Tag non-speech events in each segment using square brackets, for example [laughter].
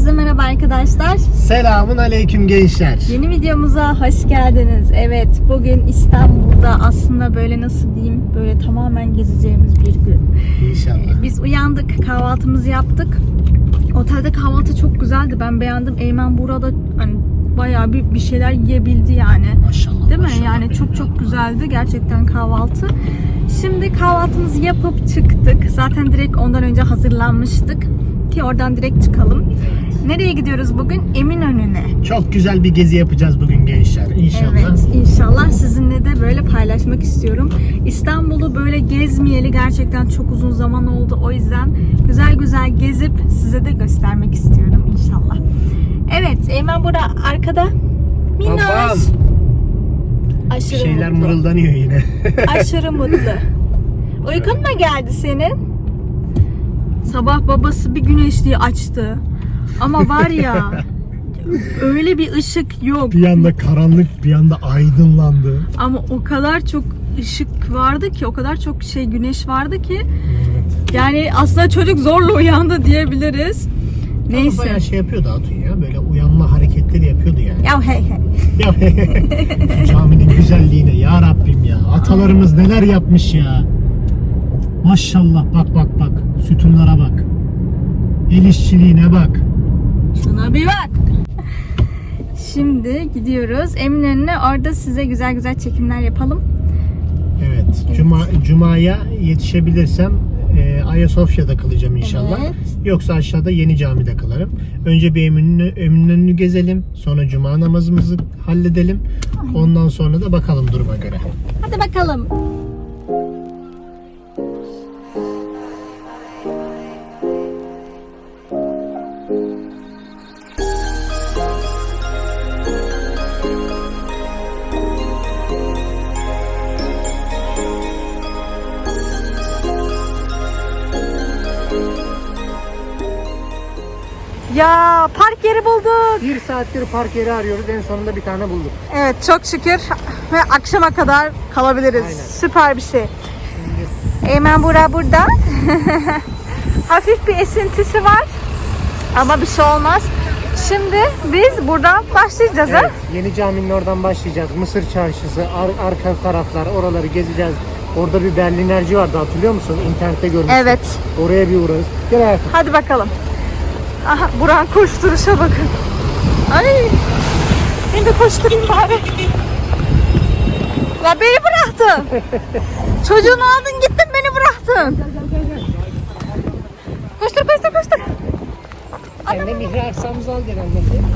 Herkese merhaba arkadaşlar. Selamun aleyküm gençler. Yeni videomuza hoş geldiniz. Evet, bugün İstanbul'da aslında böyle nasıl diyeyim, böyle tamamen gezeceğimiz bir gün. İnşallah. Biz uyandık, kahvaltımızı yaptık. Otelde kahvaltı çok güzeldi. Ben beğendim. Eymen burada hani bayağı bir, bir şeyler yiyebildi yani. Maşallah. Değil mi? maşallah Yani çok çok güzeldi gerçekten kahvaltı. Şimdi kahvaltımızı yapıp çıktık. Zaten direkt ondan önce hazırlanmıştık ki oradan direkt çıkalım. Nereye gidiyoruz bugün? Eminönü'ne. Çok güzel bir gezi yapacağız bugün gençler. İnşallah. Evet, inşallah sizinle de böyle paylaşmak istiyorum. İstanbul'u böyle gezmeyeli gerçekten çok uzun zaman oldu. O yüzden güzel güzel gezip size de göstermek istiyorum inşallah. Evet, Eymen burada arkada. Minnoş. Babam. Bir Aşırı şeyler mutlu. mırıldanıyor yine. [laughs] Aşırı mutlu. Uykun mu geldi senin? Sabah babası bir güneşliği açtı. Ama var ya [laughs] öyle bir ışık yok. bir anda karanlık, bir anda aydınlandı. Ama o kadar çok ışık vardı ki, o kadar çok şey güneş vardı ki Evet. yani aslında çocuk zorla uyandı diyebiliriz. Ama Neyse. bayağı şey yapıyordu Hatun ya. Böyle uyanma hareketleri yapıyordu yani. Ya hey hey. Ya caminin güzelliğine ya Rabbim ya. Atalarımız neler yapmış ya. Maşallah bak bak bak. Sütunlara bak. El işçiliğine bak. Şuna bir bak. Şimdi gidiyoruz Eminönü'ne. Orada size güzel güzel çekimler yapalım. Evet. Cuma Cuma'ya yetişebilirsem e, Ayasofya'da kalacağım inşallah. Evet. Yoksa aşağıda Yeni Cami'de kalırım. Önce bir Eminönü, Eminönü'nü gezelim. Sonra Cuma namazımızı halledelim. Ondan sonra da bakalım duruma göre. Hadi bakalım. Saattir park yeri arıyoruz. En sonunda bir tane bulduk. Evet çok şükür ve akşama kadar kalabiliriz. Aynen. Süper bir şey. Eymen Bura burada. [laughs] Hafif bir esintisi var. Ama bir şey olmaz. Şimdi biz buradan başlayacağız ha? Evet, Yeni Cami'nin oradan başlayacağız. Mısır Çarşısı, ar- arka taraflar, oraları gezeceğiz. Orada bir Berlinerci vardı hatırlıyor musun? İnternette görmüştüm. Evet. Oraya bir uğrarız. Gel hayatım. Hadi bakalım. Aha Buran koşturuşa bakın. Ay. Ben de koşturayım bari. Ya beni bıraktın. [laughs] Çocuğunu aldın gittin beni bıraktın. Koştur koştur koştur. Sen de Mihri Aksam'ızı al gel anneciğim.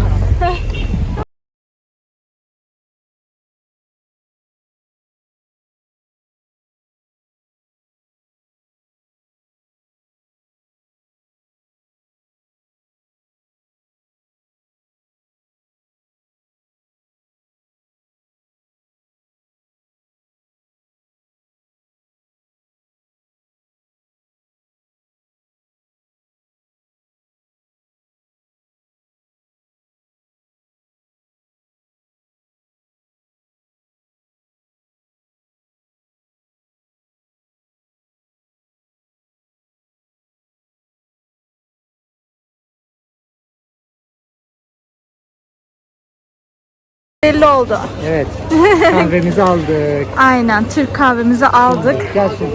Belli oldu. Evet. [laughs] Kahvemizi aldık. Aynen Türk kahvemizi aldık. Gel şimdi.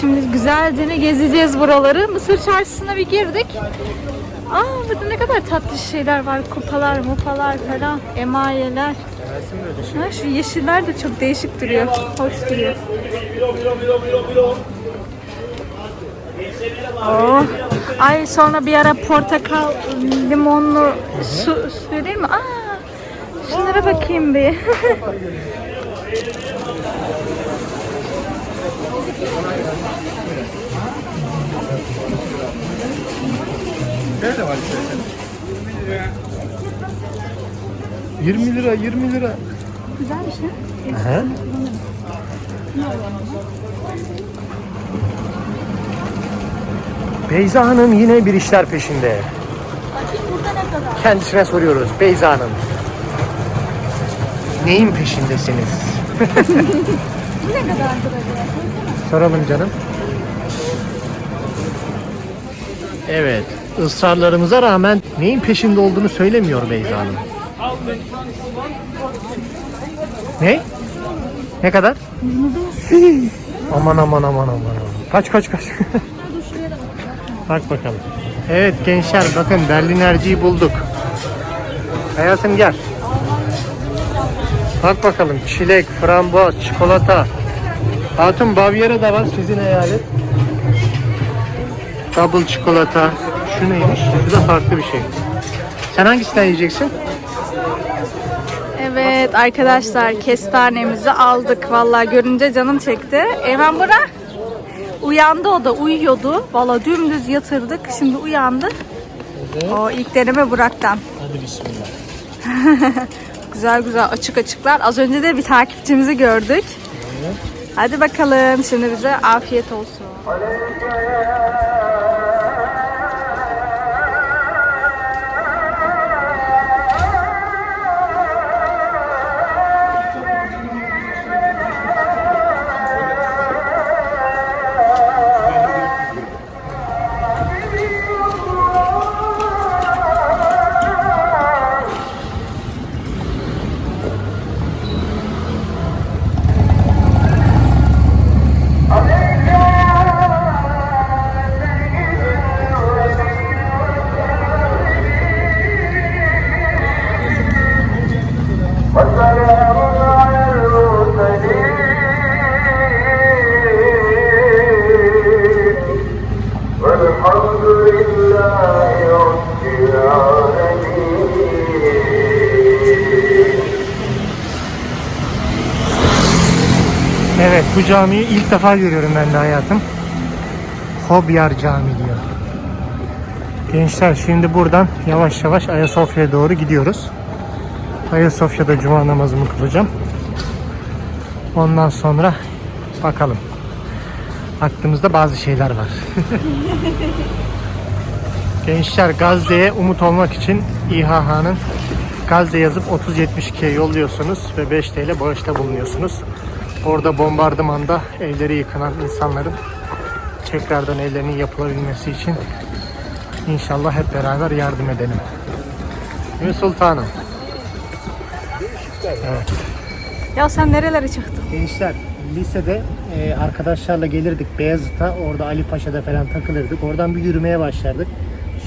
Şimdi güzelce gezeceğiz buraları. Mısır çarşısına bir girdik. Aa burada ne kadar tatlı şeyler var. Kupalar, mupalar falan. Emayeler. Ha, şu yeşiller de çok değişik duruyor. Hoş duruyor. Oh. Ay sonra bir ara portakal, limonlu su, su değil mi? Aa, şunlara bakayım bir. Nerede var istersen? 20 lira, 20 lira. Güzelmiş ha? Aha. Beyza Hanım yine bir işler peşinde. Bakayım burada ne kadar? Kendisine soruyoruz Beyza Hanım. Neyin peşindesiniz? [laughs] Ne kadardır acaba? Soralım canım. Evet. ısrarlarımıza rağmen neyin peşinde olduğunu söylemiyor Beyza Hanım. Ne? Ne kadar? [laughs] aman aman aman aman. Kaç kaç kaç. [laughs] Bak bakalım. Evet gençler bakın Berlinerciyi bulduk. Hayatım gel. Bak bakalım çilek, frambuaz, çikolata. Hatun Bavyera da var sizin eyalet. Double çikolata. Şu neymiş? Şu da farklı bir şey. Sen hangisinden yiyeceksin? Evet arkadaşlar kestanemizi aldık. Vallahi görünce canım çekti. Eymen Bura uyandı o da uyuyordu. Vallahi dümdüz yatırdık. Şimdi uyandı. O ilk deneme Burak'tan. Hadi bismillah. [laughs] Güzel güzel açık açıklar. Az önce de bir takipçimizi gördük. Hadi bakalım şimdi bize afiyet olsun. Camiyi ilk defa görüyorum ben de hayatım. Hobyar Camii diyor. Gençler şimdi buradan yavaş yavaş Ayasofya'ya doğru gidiyoruz. Ayasofya'da cuma namazımı kılacağım. Ondan sonra bakalım. Aklımızda bazı şeyler var. [laughs] Gençler Gazze'ye umut olmak için İHH'nın Gazze yazıp 3072'ye yolluyorsunuz ve 5 TL bağışta bulunuyorsunuz. Orada bombardımanda evleri yıkılan insanların tekrardan evlerinin yapılabilmesi için inşallah hep beraber yardım edelim. Değil sultanım? Evet. Ya sen nerelere çıktın? Gençler lisede e, arkadaşlarla gelirdik Beyazıt'a. Orada Ali Paşa'da falan takılırdık. Oradan bir yürümeye başlardık.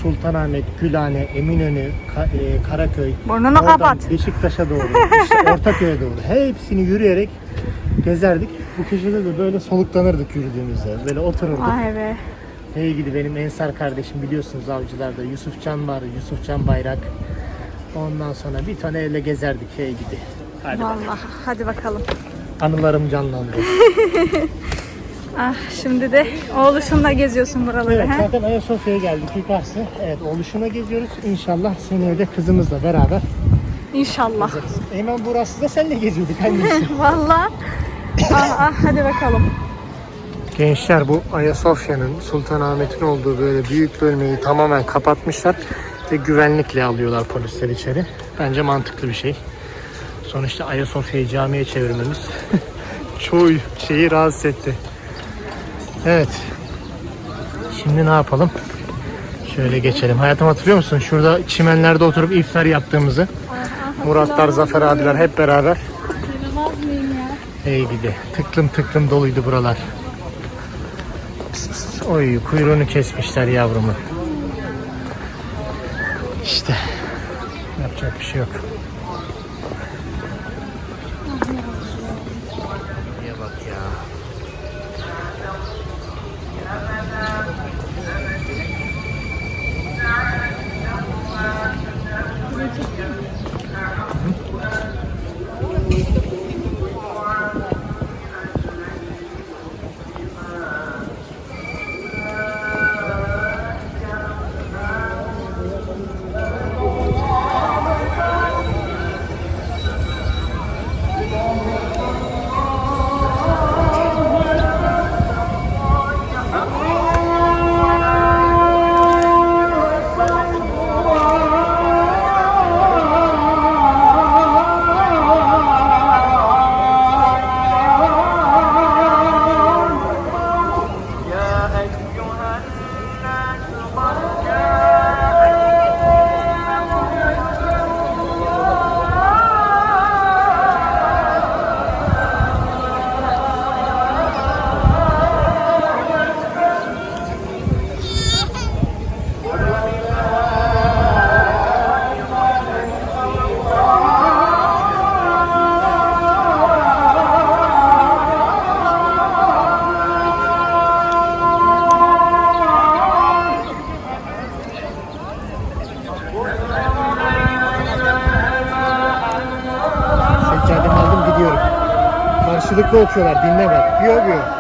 Sultanahmet, Gülhane, Eminönü, Ka- e, Karaköy. Burnunu kapat. Beşiktaş'a doğru, işte Ortaköy'e doğru. [laughs] Hepsini yürüyerek gezerdik. Bu köşede de böyle soluklanırdık yürüdüğümüzde. Böyle otururduk. Ay be. Hey gidi benim Ensar kardeşim biliyorsunuz avcılarda. Yusuf Can var, Yusuf Can Bayrak. Ondan sonra bir tane elle gezerdik hey gidi. Hadi. Vallahi hadi bakalım. Anılarım canlandı. [laughs] Ah şimdi de oğluşunla geziyorsun buraları Evet he? zaten Ayasofya'ya geldik yukarısı. Evet oluşuna geziyoruz. İnşallah seneye de kızımızla beraber İnşallah. Eymen burası da seninle geziyorduk annesi. [laughs] Vallahi. Ah ah hadi bakalım. Gençler bu Ayasofya'nın Sultanahmet'in olduğu böyle büyük bölmeyi tamamen kapatmışlar ve güvenlikle alıyorlar polisler içeri. Bence mantıklı bir şey. Sonuçta Ayasofya'yı camiye çevirmemiz [laughs] çoğu şeyi rahatsız etti. Evet. Şimdi ne yapalım? Şöyle geçelim. Hayatım hatırlıyor musun? Şurada çimenlerde oturup iftar yaptığımızı. Muratlar, Zafer abiler hep beraber. Ey gidi. Tıklım tıklım doluydu buralar. Oy kuyruğunu kesmişler yavrumu. İşte yapacak bir şey yok. Okuyorlar. Dinle bak. Biyo biyo.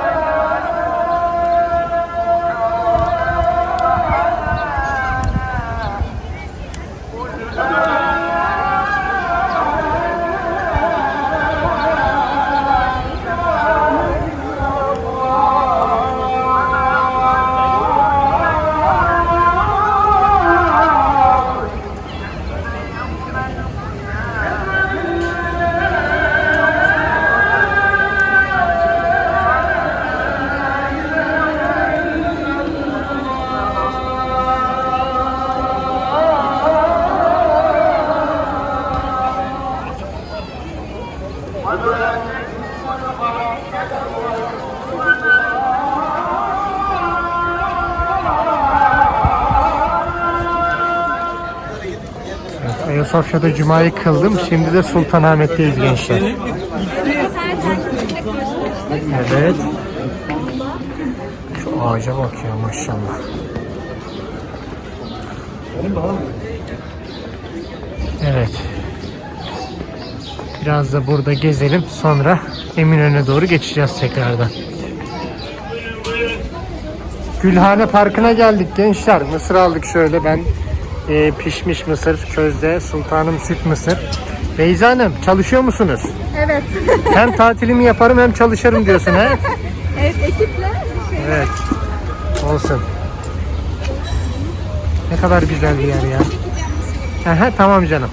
Ayasofya'da Cuma'yı kıldım. Şimdi de Sultanahmet'teyiz gençler. Evet. Şu ağaca bak ya maşallah. Evet. Biraz da burada gezelim. Sonra Eminönü'ne doğru geçeceğiz tekrardan. Gülhane Parkı'na geldik gençler. Mısır aldık şöyle ben e, pişmiş mısır, közde, sultanım süt mısır. Beyza Hanım çalışıyor musunuz? Evet. Hem tatilimi yaparım hem çalışırım diyorsun he? [laughs] evet ekiple. Evet. Olsun. Ne kadar güzel bir yer ya. Aha, tamam canım.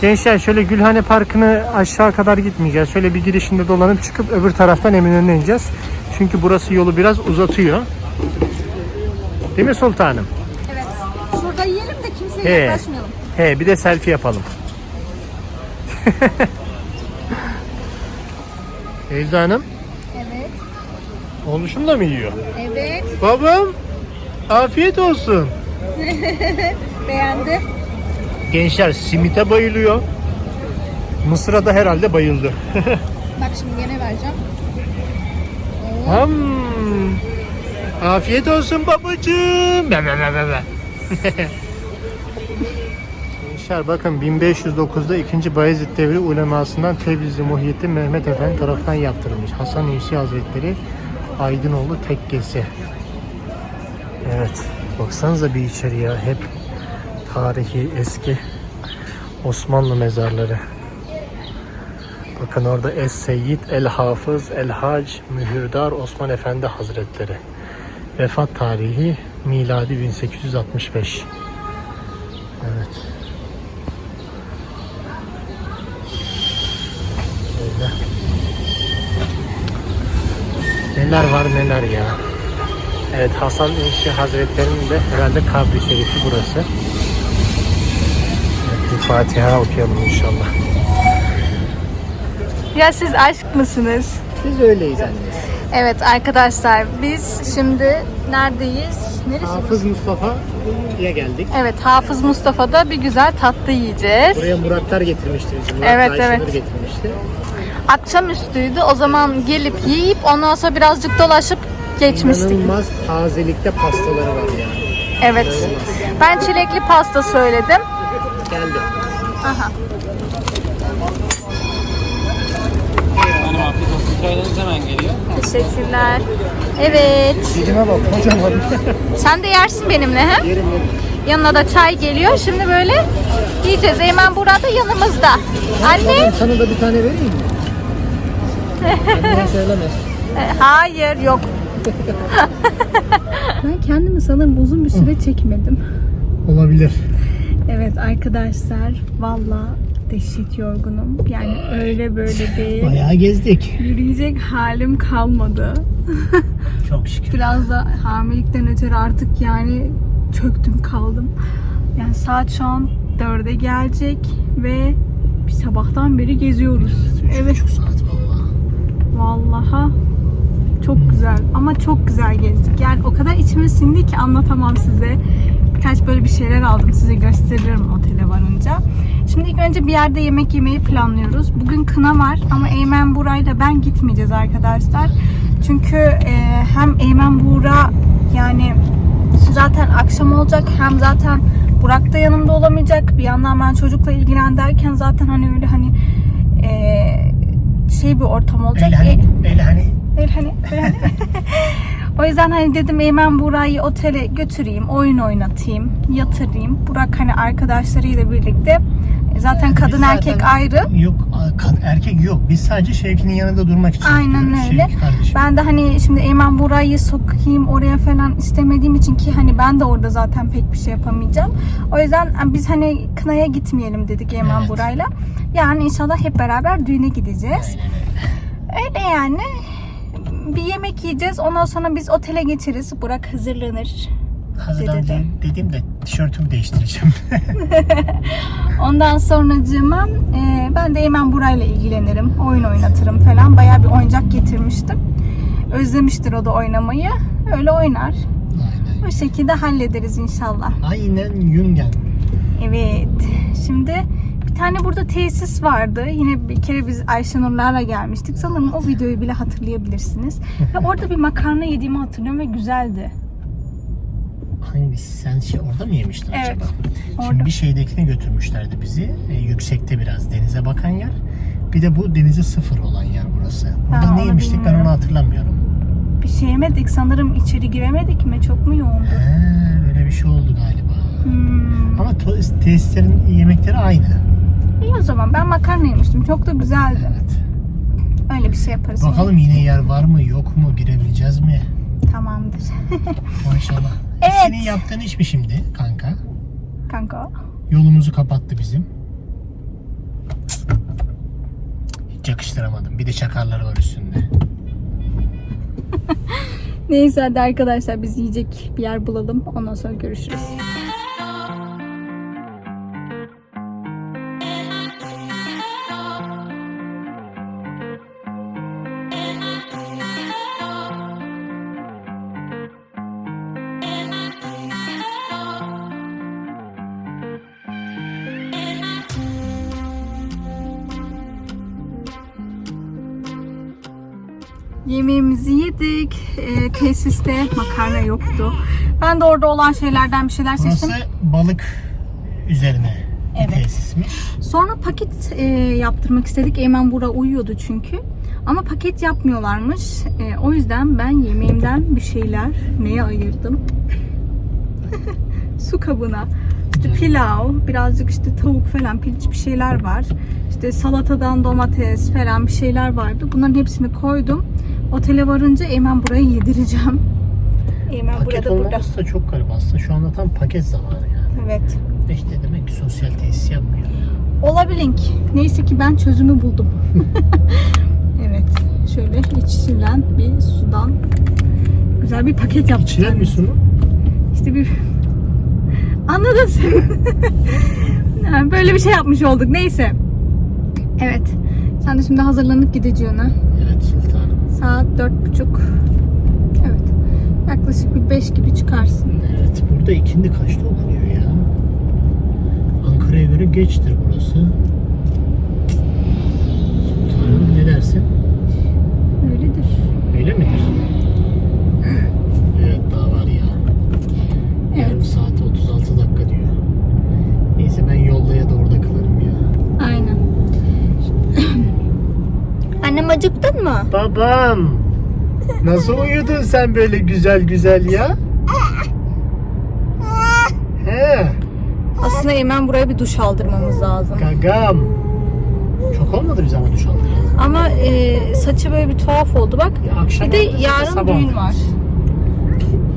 Gençler şöyle Gülhane Parkı'nı aşağı kadar gitmeyeceğiz. Şöyle bir girişinde dolanıp çıkıp öbür taraftan Eminönü'ne ineceğiz. Çünkü burası yolu biraz uzatıyor. Değil mi sultanım? Evet. Şurada yiyelim de kimseye He. yaklaşmayalım. He bir de selfie yapalım. [laughs] Elda Hanım, Evet. oğluşum da mı yiyor? Evet. Babam, afiyet olsun. [laughs] Beğendi. Gençler simite bayılıyor. Mısır'a da herhalde bayıldı. [laughs] Bak şimdi gene vereceğim. Hmm. Afiyet olsun babacığım. Be, be, be, be, be. Gençler bakın 1509'da 2. Bayezid devri ulemasından Tebrizli Muhyiddin Mehmet Efendi tarafından yaptırılmış. Hasan Hüseyin Hazretleri Aydınoğlu tekkesi. Evet. Baksanıza bir içeriye hep tarihi eski Osmanlı mezarları. Bakın orada Es Seyyid El Hafız El Hac Mühürdar Osman Efendi Hazretleri. Vefat tarihi miladi 1865. Evet. Şöyle. Neler var neler ya. Evet Hasan Ünsi Hazretleri'nin de herhalde kabri şerifi burası. Evet, bir Fatiha okuyalım inşallah. Ya siz aşk mısınız? Biz öyleyiz annemiz. Evet arkadaşlar biz şimdi neredeyiz? Neresi? Hafız Mustafa'ya geldik. Evet Hafız Mustafa'da bir güzel tatlı yiyeceğiz. Buraya Muratlar getirmişti bizi. Murat Evet, evet. getirmişti. Akşamüstüydü. O zaman gelip yiyip ondan sonra birazcık dolaşıp geçmiştik. İnanılmaz tazelikte pastaları var yani. Evet. Ben çilekli pasta söyledim. Geldi. Aha. Çaylarınız hemen geliyor. Teşekkürler. Evet. Dilime bak kocaman. [laughs] Sen de yersin benimle he? yerim yerim. Yanına da çay geliyor. Şimdi böyle yiyeceğiz. Eymen burada yanımızda. Anne. Sana da bir tane vereyim mi? Anneye söyleme. [laughs] E, Hayır yok. [laughs] ben kendimi sanırım uzun bir süre çekmedim. Olabilir. Evet arkadaşlar valla dehşet yorgunum. Yani öyle böyle değil. Bayağı gezdik. Yürüyecek halim kalmadı. [laughs] Çok şükür. Biraz da hamilelikten ötürü artık yani çöktüm kaldım. Yani saat şu an 4'e gelecek ve bir sabahtan beri geziyoruz. Evet Şu saat vallahi. vallaha çok güzel ama çok güzel gezdik. Yani o kadar içime sindi ki anlatamam size. Birkaç böyle bir şeyler aldım size gösteririm otele varınca. Şimdi ilk önce bir yerde yemek yemeyi planlıyoruz. Bugün kına var ama Eymen Buray'la ben gitmeyeceğiz arkadaşlar. Çünkü e, hem Eymen Buğra yani zaten akşam olacak hem zaten Burak da yanımda olamayacak. Bir yandan ben çocukla ilgilen derken zaten hani öyle hani e, şey bir ortam olacak. Öyle hani, E- öyle hani. Öyle hani, hani. [laughs] o yüzden hani dedim Eymen Buray'ı otele götüreyim, oyun oynatayım, yatırayım. Burak hani arkadaşlarıyla birlikte e, zaten kadın zaten- erkek ayrı. Yok erkek yok. Biz sadece Şevki'nin yanında durmak için Aynen öyle. Ben de hani şimdi Eymen Buray'ı sokayım oraya falan istemediğim için ki hani ben de orada zaten pek bir şey yapamayacağım. O yüzden e, biz hani kınaya gitmeyelim dedik Eymen Evet. Buray'la. Yani inşallah hep beraber düğüne gideceğiz. Aynen öyle. Öyle yani. Bir yemek yiyeceğiz. Ondan sonra biz otele geçeriz. Burak hazırlanır. Hazırdan Dedi. de- dediğim de tişörtümü değiştireceğim. [laughs] Ondan sonracığıma e, ben de hemen burayla ilgilenirim. Oyun oynatırım falan. Bayağı bir oyuncak getirmiştim. Özlemiştir o da oynamayı. Öyle oynar. Aynen. Bu şekilde hallederiz inşallah. Aynen Yungen. Evet. Şimdi bir tane burada tesis vardı. Yine bir kere biz Ayşenurlarla gelmiştik. Sanırım o videoyu bile hatırlayabilirsiniz. ve orada bir makarna yediğimi hatırlıyorum ve güzeldi. Hangisi? Sen şey orada mı yemiştin Evet, acaba? orada. Şimdi bir şeydekine götürmüşlerdi bizi. E, yüksekte biraz denize bakan yer. Bir de bu denize sıfır olan yer burası. Burada Ha, ne onu yemiştik ben bilmiyorum. onu hatırlamıyorum. Bir şey yemedik. Sanırım içeri giremedik mi? Çok mu yoğundu? He, öyle bir şey oldu galiba. Hmm. Ama to- tesislerin yemekleri aynı. İyi o zaman. Ben makarna yemiştim. Çok da güzeldi. Evet. Öyle bir şey yaparız. Bakalım yine yer var mı yok mu girebileceğiz mi? Tamamdır. [laughs] Maşallah. Evet. Senin yaptığın iş mi şimdi kanka? Kanka. Yolumuzu kapattı bizim. Hiç yakıştıramadım. Bir de çakarları var üstünde. [laughs] Neyse hadi arkadaşlar biz yiyecek bir yer bulalım. Ondan sonra görüşürüz. Tesiste makarna yoktu. Ben de orada olan şeylerden bir şeyler seçtim. Burası balık üzerine bir Evet. tesismiş. Sonra paket e, yaptırmak istedik. Eymen Bura uyuyordu çünkü. Ama paket yapmıyorlarmış. E, o yüzden ben yemeğimden bir şeyler neye ayırdım? [laughs] Su kabına. İşte pilav, birazcık işte tavuk falan, piliç bir şeyler var. İşte salatadan domates falan bir şeyler vardı. Bunların hepsini koydum. Otele varınca Eymen buraya yedireceğim. Eymen Paket burada burada. olmaması da çok garip aslında. Şu anda tam paket zamanı yani. Evet. İşte demek ki sosyal tesis yapmıyor. Olabilin ki. Neyse ki ben çözümü buldum. [laughs] evet. Şöyle içilen bir sudan güzel bir paket yaptık. İçilen bir su mu? İşte bir [laughs] anladın sen. [laughs] Yani böyle bir şey yapmış olduk. Neyse. Evet. Sen de şimdi hazırlanıp gideceksin ha. Evet sultanım. Saat dört buçuk. Evet. Yaklaşık bir beş gibi çıkarsın. Evet burada ikindi kaçta okunuyor ya? Ankara'ya göre geçtir burası. Sultanım ne dersin? Öyledir. Öyle midir? Evet daha var ya. Yarım Evet. saat 36 dakika diyor. Neyse ben yolda ya da orada kalırım ya. Aynen. Annem acıktın mı? Babam! Nasıl uyudun sen böyle güzel güzel ya? He, Aslında Eymen buraya bir duş aldırmamız lazım. gagam. Çok olmadı biz ama duş aldık. Ama e, saçı böyle bir tuhaf oldu bak. Ya akşam Bir de yarın sabah düğün var.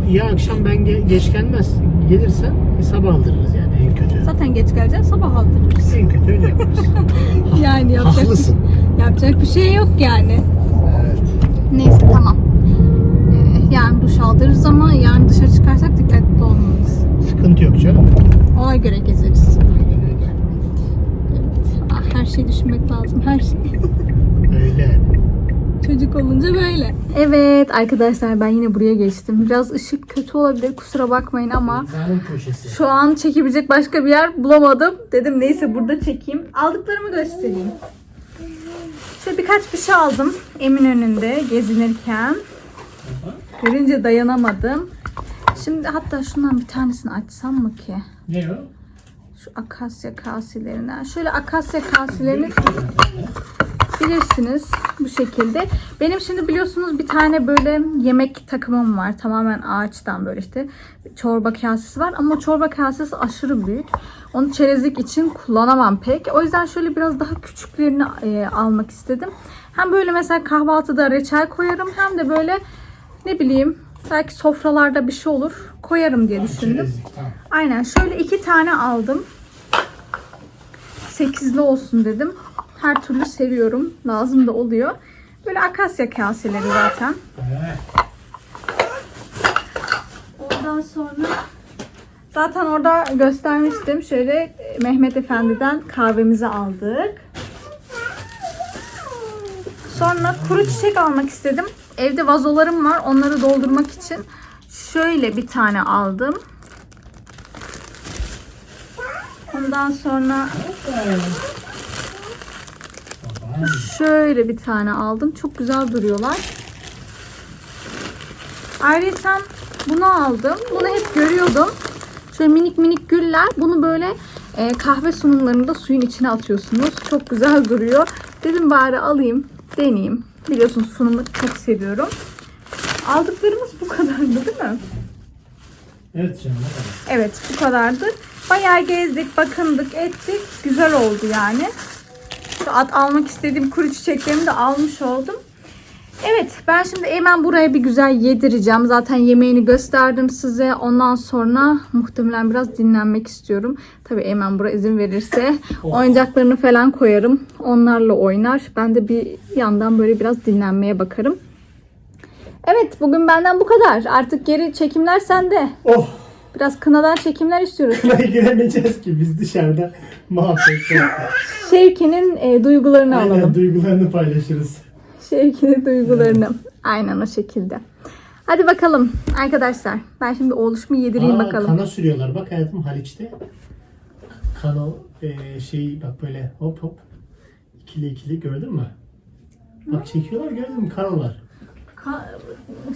Ya akşam ben ge- geç gelmez. Gelirsen sabah aldırırız yani en kötü. Zaten geç geleceğiz sabah aldırırız. En kötü öyle yaparız. [laughs] Yani yapacak, Haklısın. yapacak bir şey yok yani. Evet. Neyse tamam. Ee, yarın duş aldırırız ama yarın dışarı çıkarsak dikkatli olmalıyız. Sıkıntı yok canım. Ona göre gezeriz. Evet. Ah, her şeyi düşünmek lazım. Her şey. Öyle. Çocuk olunca böyle. Evet arkadaşlar ben yine buraya geçtim. Biraz ışık kötü olabilir kusura bakmayın ama. Şu an çekebilecek başka bir yer bulamadım. Dedim neyse burada çekeyim. Aldıklarımı göstereyim. Şöyle birkaç bir şey aldım Eminönü'nde gezinirken. Görünce dayanamadım. Şimdi hatta şundan bir tanesini açsam mı ki? Ne o? Şu akasya kaselerinden. Şöyle akasya kaselerini yapabilirsiniz bu şekilde. Benim şimdi biliyorsunuz bir tane böyle yemek takımım var. Tamamen ağaçtan böyle işte çorba kasesi var. Ama çorba kasesi aşırı büyük. Onu çerezlik için kullanamam pek. O yüzden şöyle biraz daha küçüklerini e, almak istedim. Hem böyle mesela kahvaltıda reçel koyarım hem de böyle ne bileyim belki sofralarda bir şey olur koyarım diye düşündüm. Aynen şöyle iki tane aldım. Sekizli olsun dedim. Her türlü seviyorum. Lazım da oluyor. Böyle akasya kaseleri zaten. Ondan sonra zaten orada göstermiştim. Şöyle Mehmet Efendi'den kahvemizi aldık. Sonra kuru çiçek almak istedim. Evde vazolarım var. Onları doldurmak için şöyle bir tane aldım. Ondan sonra. Şöyle bir tane aldım. Çok güzel duruyorlar. Ayrıca bunu aldım. Bunu hep görüyordum. Şöyle minik minik güller. Bunu böyle e, kahve sunumlarında suyun içine atıyorsunuz. Çok güzel duruyor. Dedim bari alayım, deneyeyim. Biliyorsunuz sunumu çok seviyorum. Aldıklarımız bu kadardı değil mi? Evet canım. Evet bu kadardı. Bayağı gezdik, bakındık, ettik. Güzel oldu yani. At almak istediğim kuru çiçeklerimi de almış oldum. Evet ben şimdi hemen buraya bir güzel yedireceğim. Zaten yemeğini gösterdim size. Ondan sonra muhtemelen biraz dinlenmek istiyorum. Tabii Eymen bura izin verirse oyuncaklarını falan koyarım. Onlarla oynar. Ben de bir yandan böyle biraz dinlenmeye bakarım. Evet bugün benden bu kadar. Artık geri çekimler sende. Oh! Biraz kınadan çekimler istiyoruz. Kınaya giremeyeceğiz ki biz dışarıda muhabbet Şevki'nin e, duygularını Aynen alalım. duygularını paylaşırız. Şevki'nin duygularını. Aynen o şekilde. Hadi bakalım arkadaşlar. Ben şimdi oğluşumu yedireyim Aa, bakalım. Kana sürüyorlar. Bak hayatım Haliç'te. Kana e, şey bak böyle hop hop. ikili ikili gördün mü? Bak çekiyorlar gördün mü kanalar. Ka-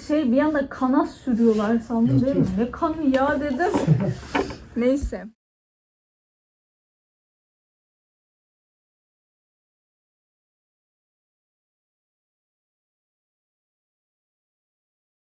şey bir anda kana sürüyorlar sandım Yok, değil mi? yok. Ne kanı ya dedim. [laughs] Neyse.